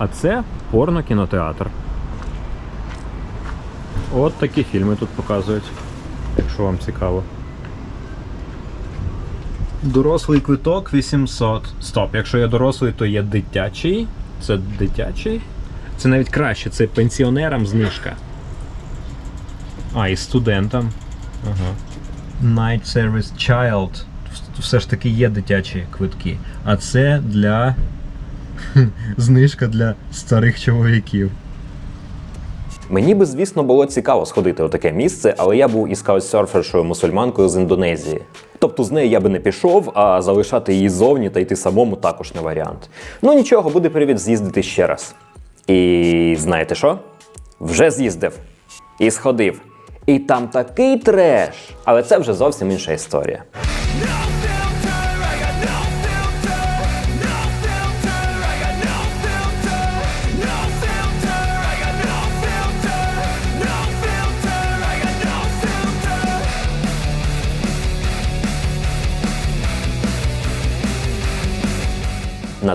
А це порно-кінотеатр. От такі фільми тут показують, якщо вам цікаво. Дорослий квиток 800. Стоп, якщо я дорослий, то є дитячий. Це дитячий. Це навіть краще, це пенсіонерам знижка. А, і студентам. Ага. Night Service Child. Все ж таки є дитячі квитки. А це для знижка для старих чоловіків. Мені би, звісно, було цікаво сходити у таке місце, але я був із каучсерфершою мусульманкою з Індонезії. Тобто з нею я би не пішов, а залишати її зовні та йти самому також не варіант. Ну нічого, буде привід з'їздити ще раз. І знаєте що? Вже з'їздив і сходив. І там такий треш. Але це вже зовсім інша історія.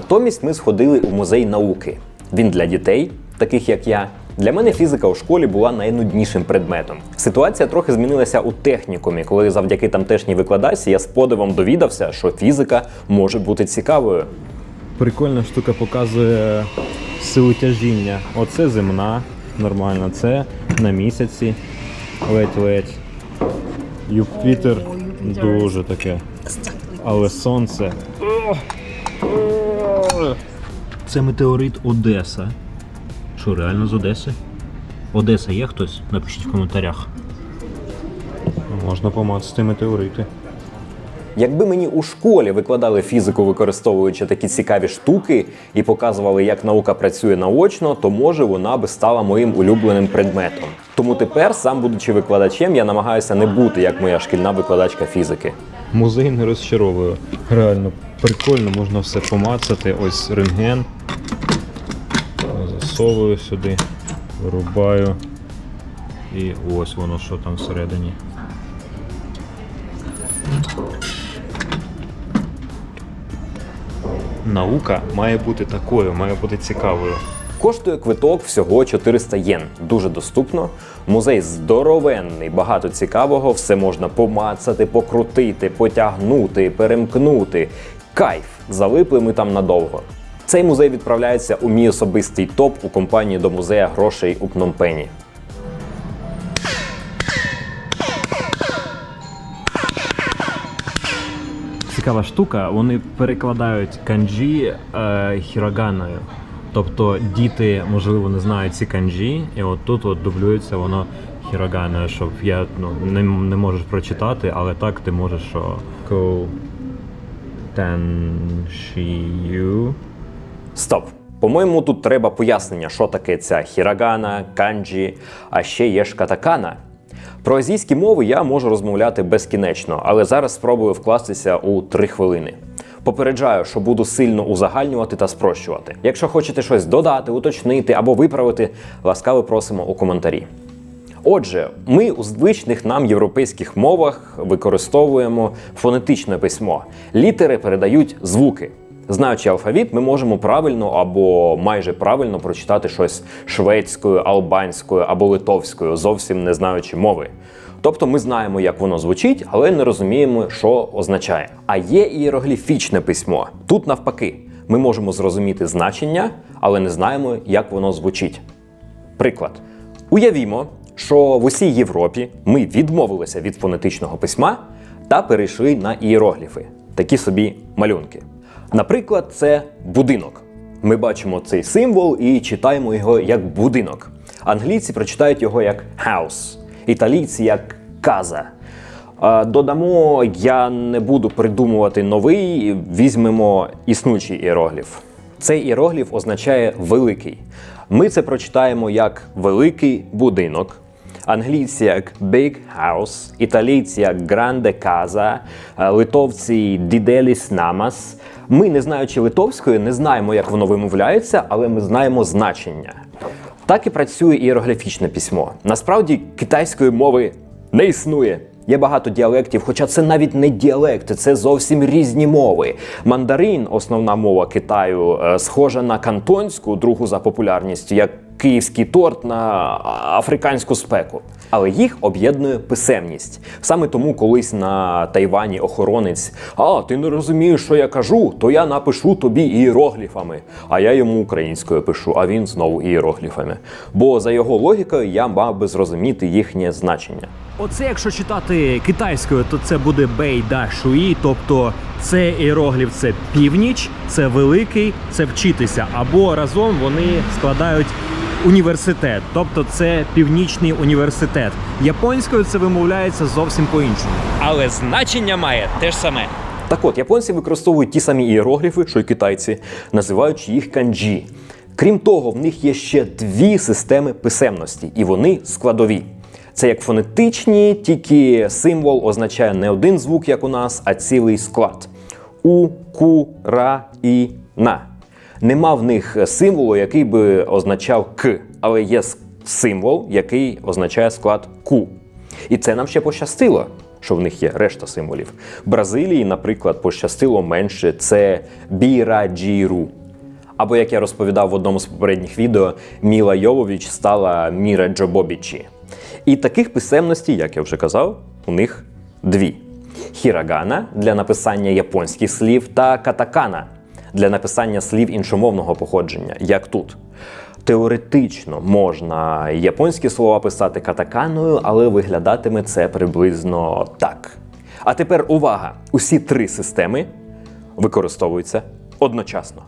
Натомість ми сходили у музей науки. Він для дітей, таких як я. Для мене фізика у школі була найнуднішим предметом. Ситуація трохи змінилася у технікумі, коли завдяки тамтешній викладачці я з подивом довідався, що фізика може бути цікавою. Прикольна штука показує силу тяжіння. Оце земна, нормально, це на місяці. Ледь-ледь. Юпітер дуже таке. Але сонце. Це метеорит Одеса. Що, реально з Одеси? Одеса є хтось? Напишіть в коментарях. Можна помацати метеорити. Якби мені у школі викладали фізику, використовуючи такі цікаві штуки, і показували, як наука працює наочно, то може вона би стала моїм улюбленим предметом. Тому тепер, сам будучи викладачем, я намагаюся не бути як моя шкільна викладачка фізики. Музей не розчаровує. Реально прикольно, можна все помацати. Ось рентген. Засовую сюди, вирубаю. І ось воно що там всередині. Наука має бути такою, має бути цікавою. Коштує квиток всього 400 єн. Дуже доступно. Музей здоровенний, багато цікавого, все можна помацати, покрутити, потягнути, перемкнути. Кайф! Залипли ми там надовго. Цей музей відправляється у мій особистий топ у компанії до музея грошей у Пномпені. Цікава штука, вони перекладають канджі е, хіроганою. Тобто діти, можливо, не знають ці канджі, і от тут от дублюється воно хіроганою, щоб я ну, не, не можеш прочитати, але так ти можеш що ко таншію. Стоп. По-моєму, тут треба пояснення, що таке ця хірагана, канджі, а ще є ж катакана. Про азійські мови я можу розмовляти безкінечно, але зараз спробую вкластися у три хвилини. Попереджаю, що буду сильно узагальнювати та спрощувати. Якщо хочете щось додати, уточнити або виправити, ласкаво просимо у коментарі. Отже, ми у звичних нам європейських мовах використовуємо фонетичне письмо. Літери передають звуки. Знаючи алфавіт, ми можемо правильно або майже правильно прочитати щось шведською, албанською або литовською, зовсім не знаючи мови. Тобто ми знаємо, як воно звучить, але не розуміємо, що означає. А є ієрогліфічне письмо. Тут навпаки, ми можемо зрозуміти значення, але не знаємо, як воно звучить. Приклад. Уявімо, що в усій Європі ми відмовилися від фонетичного письма та перейшли на ієрогліфи, такі собі малюнки. Наприклад, це будинок. Ми бачимо цей символ і читаємо його як будинок. Англійці прочитають його як house, італійці як каза. Додамо, я не буду придумувати новий, візьмемо існуючий іерогліф. Цей іерогліф означає великий. Ми це прочитаємо як великий будинок. Англійці як big house, італійці як grande casa, е, литовці didelis namas. Ми, не знаючи литовської, не знаємо, як воно вимовляється, але ми знаємо значення. Так і працює іерогліфічне письмо. Насправді китайської мови не існує. Є багато діалектів, хоча це навіть не діалекти, це зовсім різні мови. Мандарин, основна мова Китаю, е, схожа на кантонську, другу за популярністю, як київський торт на африканську спеку. Але їх об'єднує писемність. Саме тому колись на Тайвані охоронець: А, ти не розумієш, що я кажу, то я напишу тобі іерогліфами. А я йому українською пишу, а він знову іерогліфами. Бо за його логікою я мав би зрозуміти їхнє значення. Оце, якщо читати китайською, то це буде бей да шуї, тобто це іерогліф, це північ, це великий, це вчитися. Або разом вони складають університет, тобто це північний університет. Японською це вимовляється зовсім по-іншому. Але значення має те ж саме. Так от, японці використовують ті самі іерогліфи, що й китайці, називаючи їх канджі. Крім того, в них є ще дві системи писемності, і вони складові. Це як фонетичні, тільки символ означає не один звук, як у нас, а цілий склад. У, ку, ра і на. Нема в них символу, який би означав к, але є символ, який означає склад ку. І це нам ще пощастило, що в них є решта символів. Бразилії, наприклад, пощастило менше це біраджіру. Або як я розповідав в одному з попередніх відео, Міла Йовович стала Міра Джобобічі. І таких писемностей, як я вже казав, у них дві: хірагана для написання японських слів та катакана для написання слів іншомовного походження, як тут. Теоретично можна японські слова писати катаканою, але виглядатиме це приблизно так. А тепер увага! Усі три системи використовуються одночасно.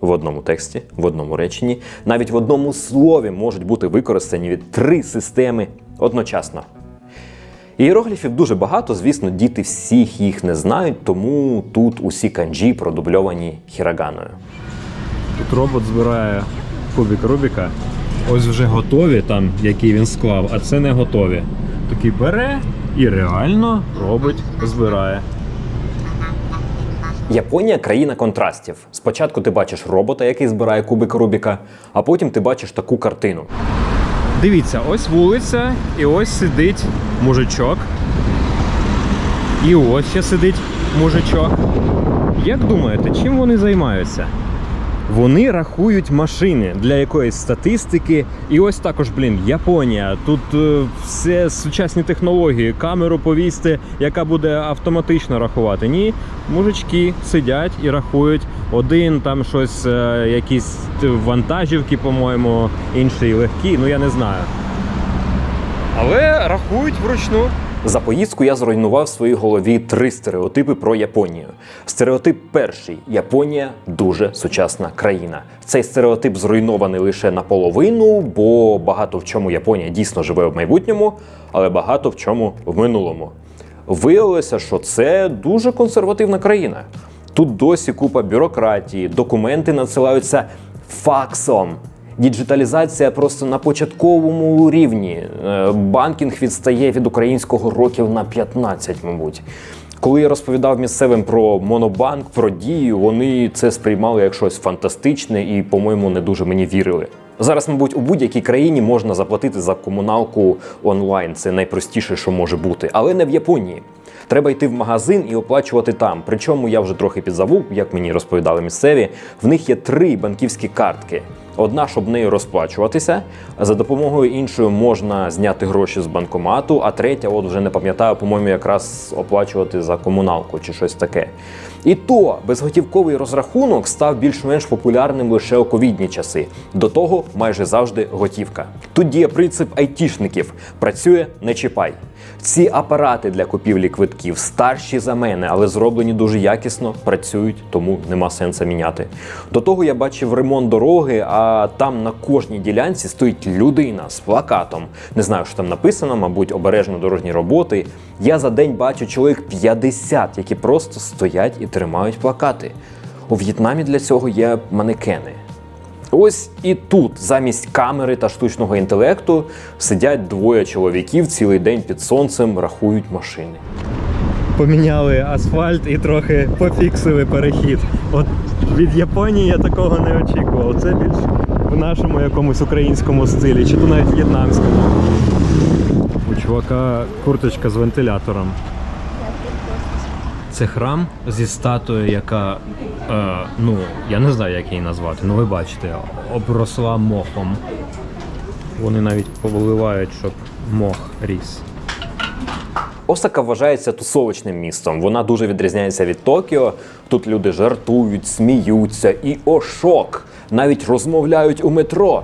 В одному тексті, в одному реченні, навіть в одному слові можуть бути використані від три системи одночасно. Іерогліфів дуже багато, звісно, діти всіх їх не знають, тому тут усі канджі продубльовані хіраганою. Тут робот збирає кубик Рубіка. Ось вже готові, там, які він склав, а це не готові. Такий бере і реально робить, збирає. Японія країна контрастів. Спочатку ти бачиш робота, який збирає кубик Рубіка, а потім ти бачиш таку картину. Дивіться, ось вулиця, і ось сидить мужичок. І ось ще сидить мужичок. Як думаєте, чим вони займаються? Вони рахують машини для якоїсь статистики. І ось також, блін, Японія. Тут е, все сучасні технології, камеру повісти, яка буде автоматично рахувати. Ні, мужички сидять і рахують. Один там щось, е, якісь вантажівки, по-моєму, інший легкі, ну я не знаю. Але рахують вручну. За поїздку я зруйнував в своїй голові три стереотипи про Японію. Стереотип перший: Японія дуже сучасна країна. Цей стереотип зруйнований лише наполовину, бо багато в чому Японія дійсно живе в майбутньому, але багато в чому в минулому. Виявилося, що це дуже консервативна країна. Тут досі купа бюрократії, документи надсилаються факсом. Діджиталізація просто на початковому рівні. Е, Банкінг відстає від українського років на 15, мабуть. Коли я розповідав місцевим про монобанк, про дію, вони це сприймали як щось фантастичне і, по-моєму, не дуже мені вірили. Зараз, мабуть, у будь-якій країні можна заплатити за комуналку онлайн. Це найпростіше, що може бути, але не в Японії. Треба йти в магазин і оплачувати там. Причому я вже трохи підзабув, як мені розповідали місцеві. В них є три банківські картки. Одна, щоб нею розплачуватися, за допомогою іншої можна зняти гроші з банкомату, а третя, от вже не пам'ятаю, по-моєму, якраз оплачувати за комуналку чи щось таке. І то безготівковий розрахунок став більш-менш популярним лише у ковідні часи. До того майже завжди готівка. Тут діє принцип айтішників: працює не чіпай. Ці апарати для купівлі квитків старші за мене, але зроблені дуже якісно, працюють, тому нема сенсу міняти. До того я бачив ремонт дороги, а там на кожній ділянці стоїть людина з плакатом. Не знаю, що там написано, мабуть, обережно дорожні роботи. Я за день бачу чоловік 50, які просто стоять і тримають плакати. У В'єтнамі для цього є манекени. Ось і тут, замість камери та штучного інтелекту, сидять двоє чоловіків цілий день під сонцем, рахують машини. Поміняли асфальт і трохи пофіксили перехід. От від Японії я такого не очікував. Це більш в нашому якомусь українському стилі, чи то навіть в'єтнамському. У чувака курточка з вентилятором. Це храм зі статуєю, яка, е, ну, я не знаю, як її назвати, ну ви бачите, обросла мохом. Вони навіть повливають, щоб мох ріс. Осака вважається тусовочним містом. Вона дуже відрізняється від Токіо. Тут люди жартують, сміються і о шок! Навіть розмовляють у метро.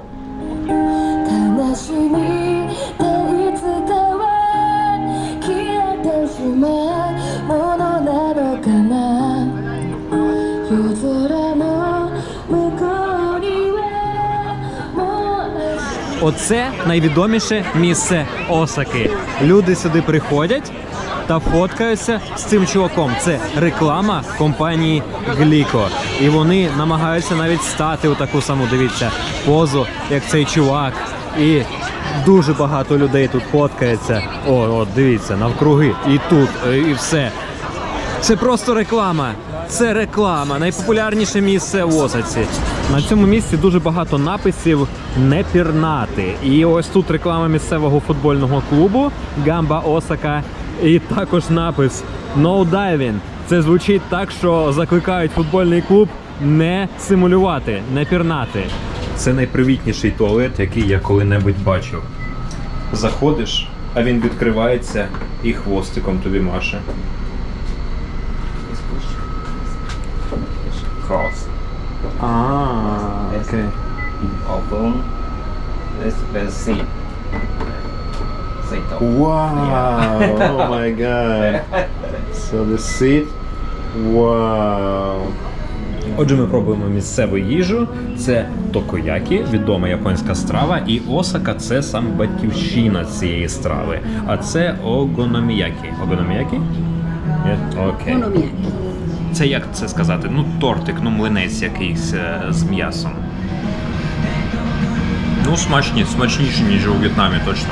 う Оце найвідоміше місце Осаки. Люди сюди приходять та фоткаються з цим чуваком. Це реклама компанії Гліко. І вони намагаються навіть стати у таку саму, дивіться, позу, як цей чувак. І дуже багато людей тут фоткається. О, от дивіться, навкруги. І тут, е, і все. Це просто реклама. Це реклама. Найпопулярніше місце в Осаці. На цьому місці дуже багато написів не пірнати. І ось тут реклама місцевого футбольного клубу Гамба Осака. І також напис No Diving. Це звучить так, що закликають футбольний клуб не симулювати, не пірнати. Це найпривітніший туалет, який я коли-небудь бачив. Заходиш, а він відкривається і хвостиком тобі маше. Окей. Open. Let's let's see. Sit up. Wow! Oh my god. So the seat. Wow. Отже, ми пробуємо місцеву їжу. Це токоякі, відома японська страва, і осака це сам батьківщина цієї страви. А це огономіякі. Огономіякі? Окей. Це як це сказати? Ну, тортик, ну млинець якийсь е, з м'ясом. Ну, смачні, смачніші, ніж у В'єтнамі, точно.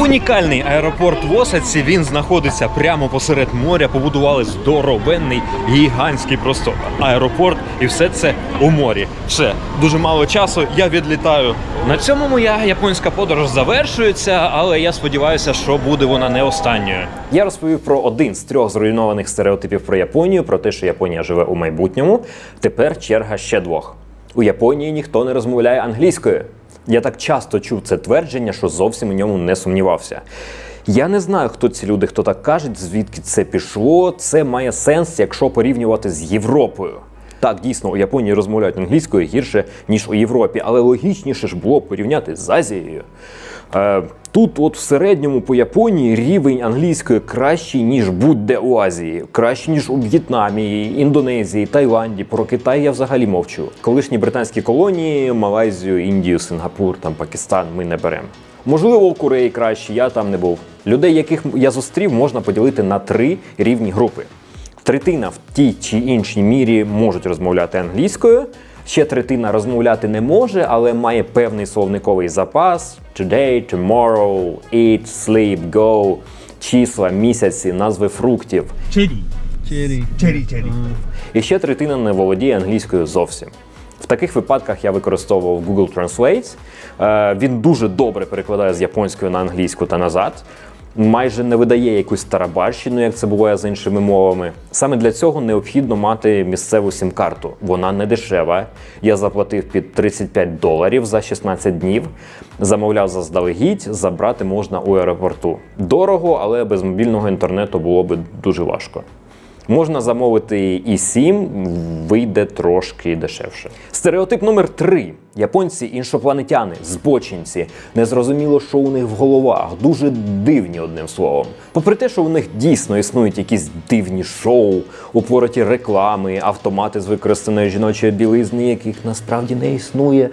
Унікальний аеропорт в Осаці. Він знаходиться прямо посеред моря. Побудували здоровенний, гігантський просто аеропорт, і все це у морі. Все дуже мало часу. Я відлітаю. На цьому моя японська подорож завершується, але я сподіваюся, що буде вона не останньою. Я розповів про один з трьох зруйнованих стереотипів про Японію, про те, що Японія живе у майбутньому. Тепер черга ще двох. У Японії ніхто не розмовляє англійською. Я так часто чув це твердження, що зовсім у ньому не сумнівався. Я не знаю, хто ці люди, хто так кажуть, звідки це пішло. Це має сенс, якщо порівнювати з Європою. Так, дійсно, у Японії розмовляють англійською гірше, ніж у Європі, але логічніше ж було порівняти з Азією. Е, тут, от в середньому по Японії, рівень англійської кращий, ніж будь-де у Азії, кращий, ніж у В'єтнамі, Індонезії, Таїланді. Про Китай я взагалі мовчу. Колишні британські колонії, Малайзію, Індію, Сингапур, там Пакистан ми не беремо. Можливо, у Кореї краще, я там не був. Людей, яких я зустрів, можна поділити на три рівні групи. Третина в тій чи іншій мірі можуть розмовляти англійською. Ще третина розмовляти не може, але має певний словниковий запас: today, tomorrow, eat, sleep, go, числа, місяці, назви фруктів. І ще третина не володіє англійською зовсім. В таких випадках я використовував Google Translate. Е, Він дуже добре перекладає з японської на англійську та назад. Майже не видає якусь тарабарщину, як це буває з іншими мовами. Саме для цього необхідно мати місцеву сім-карту. Вона не дешева. Я заплатив під 35 доларів за 16 днів. Замовляв заздалегідь, забрати можна у аеропорту. Дорого, але без мобільного інтернету було би дуже важко. Можна замовити і сім, вийде трошки дешевше. Стереотип номер три: японці іншопланетяни, збочинці. Незрозуміло, що у них в головах. Дуже дивні, одним словом. Попри те, що у них дійсно існують якісь дивні шоу, упороті реклами, автомати з використаної жіночої білизни, яких насправді не існує.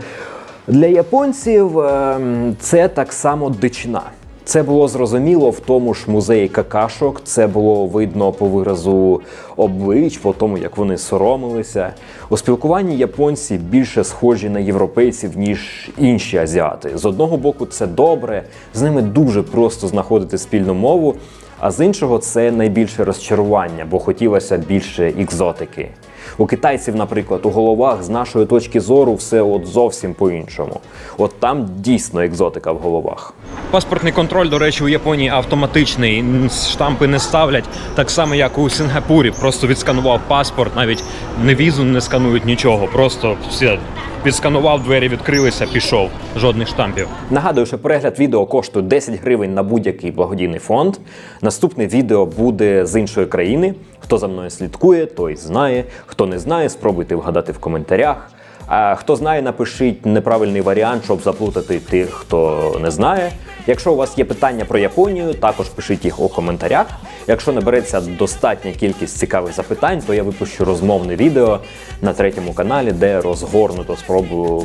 Для японців ем, це так само дичина. Це було зрозуміло в тому ж музеї какашок. Це було видно по виразу облич, по тому, як вони соромилися. У спілкуванні японці більше схожі на європейців, ніж інші азіати. З одного боку, це добре, з ними дуже просто знаходити спільну мову. А з іншого, це найбільше розчарування, бо хотілося більше екзотики. У китайців, наприклад, у головах з нашої точки зору все от зовсім по-іншому. От там дійсно екзотика в головах. Паспортний контроль, до речі, у Японії автоматичний. Штампи не ставлять так само, як у Сингапурі. Просто відсканував паспорт, навіть не візу не сканують нічого. Просто все відсканував, двері відкрилися, пішов. Жодних штампів. Нагадую, що перегляд відео коштує 10 гривень на будь-який благодійний фонд. Наступне відео буде з іншої країни. Хто за мною слідкує, той знає. Хто не знає, спробуйте вгадати в коментарях. А хто знає, напишіть неправильний варіант, щоб заплутати тих, хто не знає. Якщо у вас є питання про Японію, також пишіть їх у коментарях. Якщо набереться достатня кількість цікавих запитань, то я випущу розмовне відео на третьому каналі, де розгорнуто спробую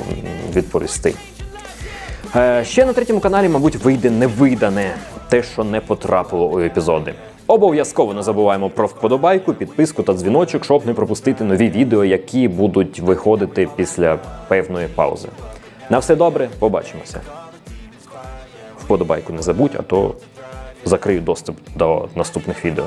відповісти. Е, Ще на третьому каналі, мабуть, вийде невидане те, що не потрапило у епізоди. Обов'язково не забуваємо про вподобайку, підписку та дзвіночок, щоб не пропустити нові відео, які будуть виходити після певної паузи. На все добре, побачимося. Вподобайку не забудь, а то закрию доступ до наступних відео.